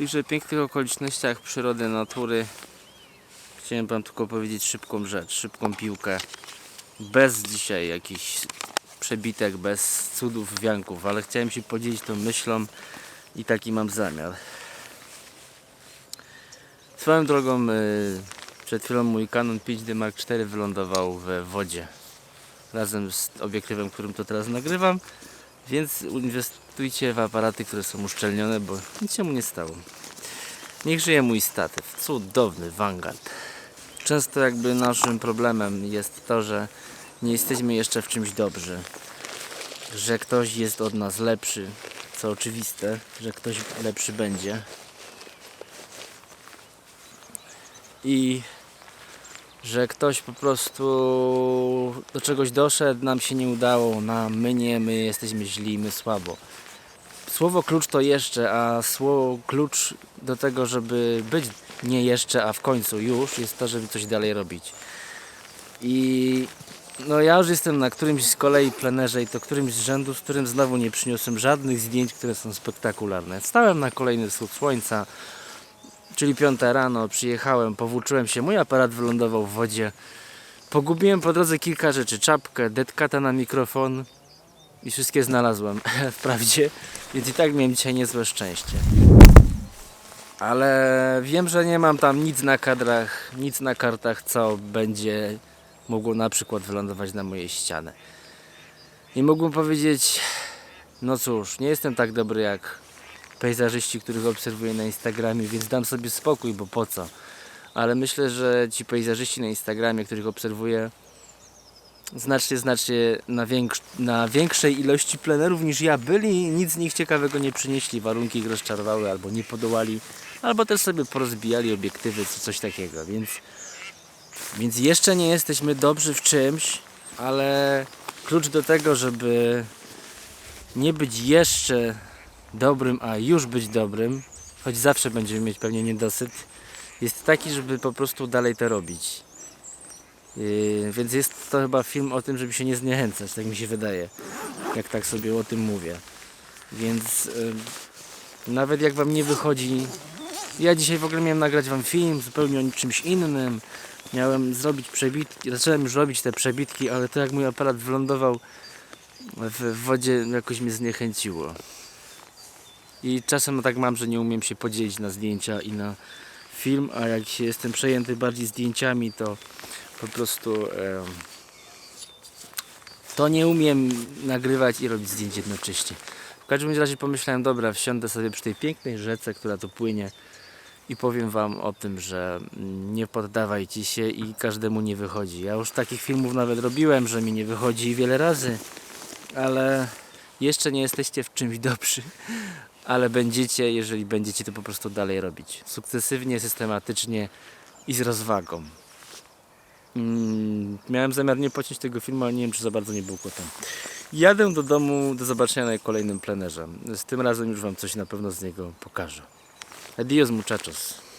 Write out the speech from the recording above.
tychże pięknych okolicznościach przyrody, natury chciałem Wam tylko powiedzieć szybką rzecz, szybką piłkę. Bez dzisiaj jakichś przebitek, bez cudów, wianków, ale chciałem się podzielić tą myślą i taki mam zamiar. Swoją drogą y, przed chwilą mój Canon 5D Mark IV wylądował we wodzie razem z obiektywem, którym to teraz nagrywam, więc inwestujcie w aparaty, które są uszczelnione, bo nic się mu nie stało. Niech żyje mój statyw, cudowny Vanguard. Często jakby naszym problemem jest to, że nie jesteśmy jeszcze w czymś dobrzy, że ktoś jest od nas lepszy, co oczywiste, że ktoś lepszy będzie. I że ktoś po prostu do czegoś doszedł, nam się nie udało, nam, my nie, my jesteśmy źli, my słabo. Słowo klucz to jeszcze, a słowo klucz do tego, żeby być nie jeszcze, a w końcu już, jest to, żeby coś dalej robić. I no ja już jestem na którymś z kolei plenerze i to którymś z rzędu, z którym znowu nie przyniosłem żadnych zdjęć, które są spektakularne. Stałem na kolejny wschód słońca, czyli piąta rano, przyjechałem, powłóczyłem się, mój aparat wylądował w wodzie. Pogubiłem po drodze kilka rzeczy, czapkę, detkata na mikrofon i wszystkie znalazłem, wprawdzie, więc i tak miałem dzisiaj niezłe szczęście. Ale wiem, że nie mam tam nic na kadrach, nic na kartach, co będzie mogło na przykład wylądować na mojej ścianie. I mógłbym powiedzieć, no cóż, nie jestem tak dobry jak pejzażyści, których obserwuję na Instagramie, więc dam sobie spokój, bo po co? Ale myślę, że ci pejzażyści na Instagramie, których obserwuję, znacznie, znacznie na, większ- na większej ilości plenerów niż ja byli nic z nich ciekawego nie przynieśli. Warunki ich rozczarowały albo nie podołali, albo też sobie porozbijali obiektywy czy coś takiego, więc, więc jeszcze nie jesteśmy dobrzy w czymś, ale klucz do tego, żeby nie być jeszcze dobrym, a już być dobrym, choć zawsze będziemy mieć pewnie niedosyt, jest taki, żeby po prostu dalej to robić. Yy, więc jest to chyba film o tym, żeby się nie zniechęcać, tak mi się wydaje, jak tak sobie o tym mówię. Więc yy, nawet jak wam nie wychodzi, ja dzisiaj w ogóle miałem nagrać wam film zupełnie o czymś innym. Miałem zrobić przebitki, zacząłem już robić te przebitki, ale to jak mój aparat wylądował w, wodzie jakoś mnie zniechęciło. I czasem tak mam, że nie umiem się podzielić na zdjęcia i na film, a jak się jestem przejęty bardziej zdjęciami, to po prostu em, to nie umiem nagrywać i robić zdjęć jednocześnie. W każdym razie pomyślałem, dobra, wsiądę sobie przy tej pięknej rzece, która tu płynie i powiem Wam o tym, że nie poddawajcie się i każdemu nie wychodzi. Ja już takich filmów nawet robiłem, że mi nie wychodzi wiele razy, ale jeszcze nie jesteście w czymś dobrzy ale będziecie, jeżeli będziecie to po prostu dalej robić. Sukcesywnie, systematycznie i z rozwagą. Mm, miałem zamiar nie pociąć tego filmu, ale nie wiem, czy za bardzo nie był kotem. Jadę do domu, do zobaczenia na kolejnym plenerze. Z tym razem już Wam coś na pewno z niego pokażę. Adios muchachos.